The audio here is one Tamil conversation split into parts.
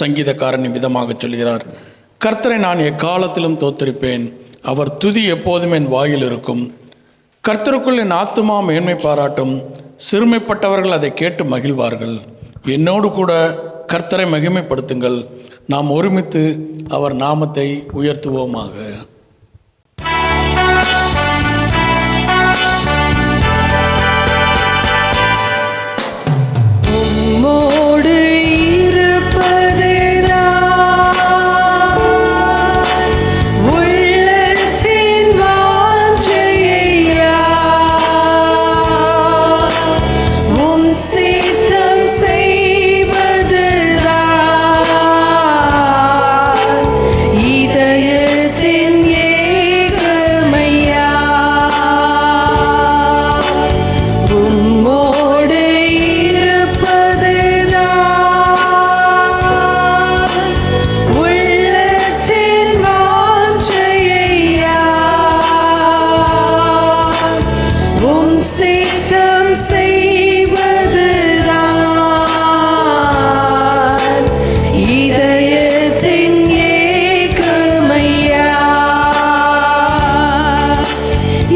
சங்கீதக்காரன் விதமாக சொல்கிறார் கர்த்தரை நான் எக்காலத்திலும் தோத்திருப்பேன் அவர் துதி எப்போதும் என் வாயில் இருக்கும். கர்த்தருக்குள் என் ஆத்துமா மேன்மை பாராட்டும். சிறுமைப்பட்டவர்கள் அதை கேட்டு மகிழ்வார்கள். என்னோடு கூட கர்த்தரை மகிமைப்படுத்துங்கள். நாம் ஒருமித்து அவர் நாமத்தை உயர்த்துவோமாக.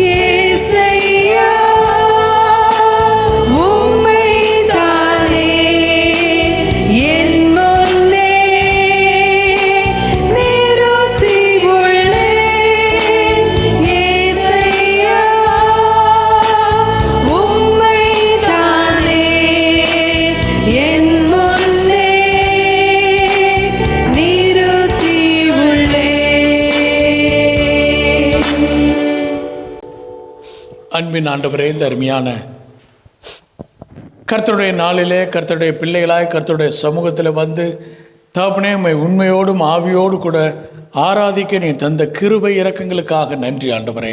here. அன்பின் ஆண்டவரே இந்த அருமையான கர்த்தருடைய நாளிலே கர்த்தருடைய பிள்ளைகளாய் கர்த்தருடைய சமூகத்தில் வந்து தாப்பனே உண்மை உண்மையோடும் ஆவியோடு கூட ஆராதிக்க நீ தந்த கிருபை இறக்கங்களுக்காக நன்றி ஆண்டவரே.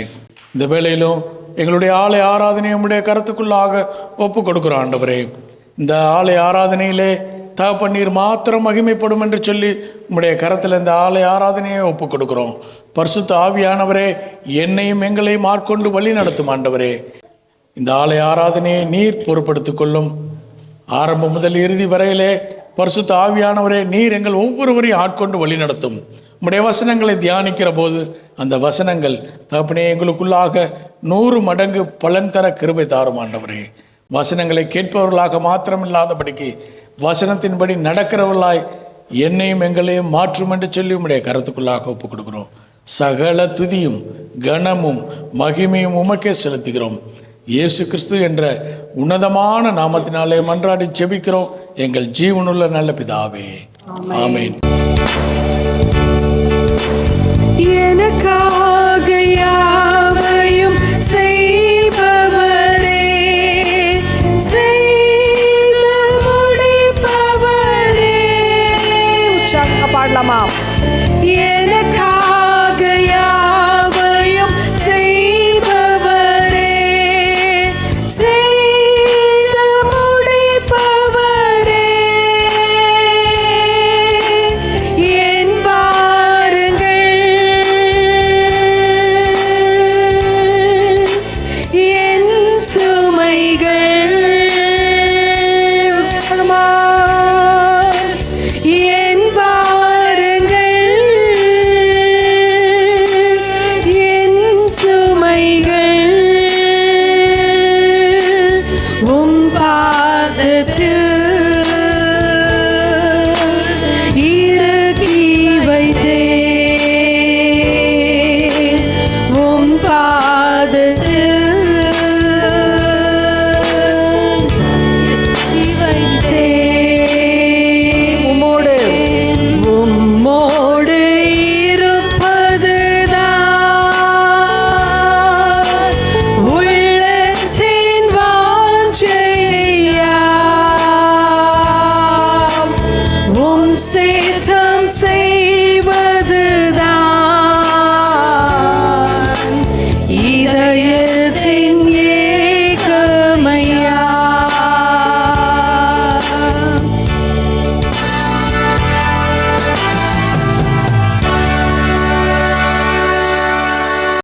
இந்த வேளையிலும் எங்களுடைய ஆலை ஆராதனை உம்முடைய கருத்துக்குள்ளாக ஒப்பு கொடுக்குறோம் ஆண்டவரே. இந்த ஆலை ஆராதனையிலே தகப்பன் நீர் மாத்திரம் மகிமைப்படும் என்று சொல்லி உம்முடைய கரத்தில் இந்த ஆலை ஆராதனையை ஒப்பு கொடுக்குறோம். பரிசுத்த ஆவியானவரே என்னையும் எங்களையும் ஆட்கொண்டு வழி நடத்தும் ஆண்டவரே. இந்த ஆலை ஆராதனையை நீர் பொறுப்படுத்திக் கொள்ளும். ஆரம்பம் முதல் இறுதி வரையிலே பரிசுத்த ஆவியானவரே நீர் எங்கள் ஒவ்வொருவரையும் ஆட்கொண்டு வழி நடத்தும். உம்முடைய வசனங்களை தியானிக்கிற போது அந்த வசனங்கள் தகப்பனே எங்களுக்குள்ளாக நூறு மடங்கு பலன் தர கிருபை தாரும் ஆண்டவரே. வசனங்களை கேட்பவர்களாக மாத்திரமில்லாதபடிக்கு வசனத்தின்படி நடக்கிறவர்களாய் என்னையும் எங்களையும் மாற்றும் என்று சொல்லி உம்முடைய கருத்துக்குள்ளாக ஒப்புக் கொடுக்கிறோம் சகல துதியும் கனமும் மகிமையும் உமக்கே செலுத்துகிறோம். இயேசு கிறிஸ்து என்ற உன்னதமான நாமத்தினாலே மன்றாடி செபிக்கிறோம் எங்கள் ஜீவனுள்ள நல்ல பிதாவே. ஆமென். பாடலாமா? எனக்காக யாவையும் செய்பவரே செய்து முடிப்பவரே. என் பாருங்கள் என் சுமைகள் to do.